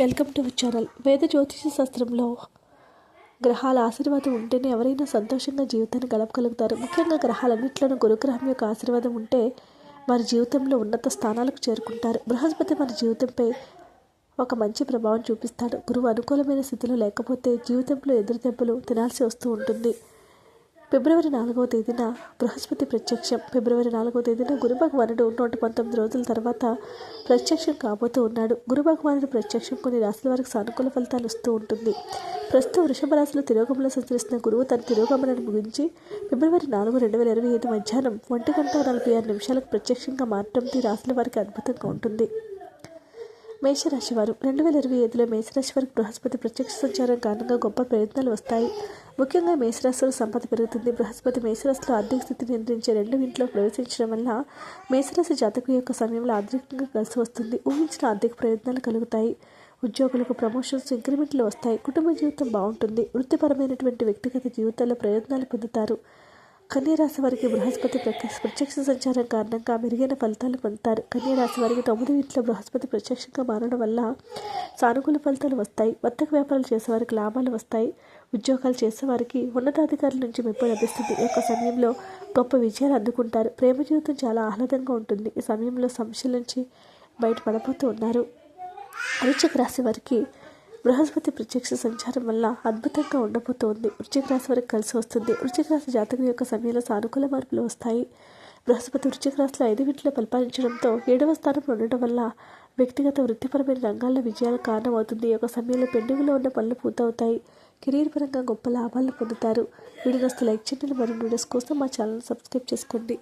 Welcome to our channel. వేద జ్యోతిష శాస్త్రంలో గ్రహాల ఆశీర్వాదం ఉంటేనే ఎవరైనా సంతోషంగా జీవితాన్ని గడపగలుగుతారు. ముఖ్యంగా గ్రహాలన్నింటిలోనూ గురుగ్రహం యొక్క ఆశీర్వాదం ఉంటే వారి జీవితంలో ఉన్నత స్థానాలకు చేరుకుంటారు. బృహస్పతి మన జీవితంపై ఒక మంచి ప్రభావం చూపిస్తాడు. గురువు అనుకూలమైన స్థితిలో లేకపోతే జీవితంలో ఎదురు దెబ్బలు తినాల్సి వస్తూ ఉంటుంది. ఫిబ్రవరి నాలుగవ తేదీన బృహస్పతి ప్రత్యక్షం. ఫిబ్రవరి నాలుగవ తేదీన గురు భగవానుడు నూట పంతొమ్మిది రోజుల తర్వాత ప్రత్యక్షం కాబోతూ ఉన్నాడు. గురు భగవానుడు ప్రత్యక్షం కొన్ని రాశుల వారికి సానుకూల ఫలితాలు వస్తూ ఉంటుంది. ప్రస్తుతం వృషభ రాశిలో తిరోగమనం సంచరిస్తున్న గురువు తన తిరోగమనాన్ని ముగించి ఫిబ్రవరి నాలుగు రెండు వేల ఇరవై ఐదు మధ్యాహ్నం ఒంటి గంట నలభై ఆరు నిమిషాలకు ప్రత్యక్షంగా మారటం రాశుల వారికి అద్భుతంగా ఉంటుంది. మేషరాశి వారు రెండు వేల ఇరవై ఐదులో మేషరాశి వారికి బృహస్పతి ప్రత్యక్ష సంచారం కారణంగా గొప్ప ప్రయత్నాలు వస్తాయి. ముఖ్యంగా మేషరాశిలో సంపద పెరుగుతుంది. బృహస్పతి మేషరాశిలో ఆర్థిక స్థితిని నియంత్రించే రెండు ఇంట్లో ప్రవేశించడం వల్ల మేషరాశి జాతకు యొక్క సమయంలో ఆర్థికంగా కలిసి వస్తుంది. ఊహించిన ఆర్థిక ప్రయత్నాలు కలుగుతాయి. ఉద్యోగులకు ప్రమోషన్స్ ఇంక్రిమెంట్లు వస్తాయి. కుటుంబ జీవితం బాగుంటుంది. వృత్తిపరమైనటువంటి వ్యక్తిగత జీవితాల్లో ప్రయత్నాలు పొందుతారు. కన్యరాశి వారికి బృహస్పతి ప్రత్యక్ష ప్రత్యక్ష సంచారం కారణంగా మెరుగైన ఫలితాలు పొందుతారు. కన్యరాశి వారికి తొమ్మిది ఇంట్లో బృహస్పతి ప్రత్యక్షంగా మారడం వల్ల సానుకూల ఫలితాలు వస్తాయి. వర్తక వ్యాపారాలు చేసేవారికి లాభాలు వస్తాయి. ఉద్యోగాలు చేసేవారికి ఉన్నతాధికారుల నుంచి మెప్పు లభిస్తుంది. ఈ యొక్క సమయంలో గొప్ప విజయాలు అందుకుంటారు. ప్రేమ జీవితం చాలా ఆహ్లాదంగా ఉంటుంది. ఈ సమయంలో సమస్యల నుంచి బయటపడబోతూ ఉన్నారు. వృశ్చిక రాశి వారికి బృహస్పతి ప్రత్యక్ష సంచారం వల్ల అద్భుతంగా ఉండబోతోంది. వృశ్చిక రాశి వరకు కలిసి వస్తుంది. వృశ్చిక రాశి జాతకం యొక్క సమయంలో సానుకూల మార్పులు వస్తాయి. బృహస్పతి వృశ్చిక రాశిలో ఐదు వీటిలో పరిపాలించడంతో ఏడవ స్థానంలో ఉండటం వల్ల వ్యక్తిగత వృత్తిపరమైన రంగాల్లో విజయాలకు కారణమవుతుంది. ఈ యొక్క సమయంలో పెండింగ్లో ఉన్న పనులు పూర్తవుతాయి. కెరీర్ పరంగా గొప్ప లాభాలు పొందుతారు. వీడియోస్ లైక్ చేయండి. మరియు వీడియోస్ కోసం మా ఛానల్ సబ్స్క్రైబ్ చేసుకోండి.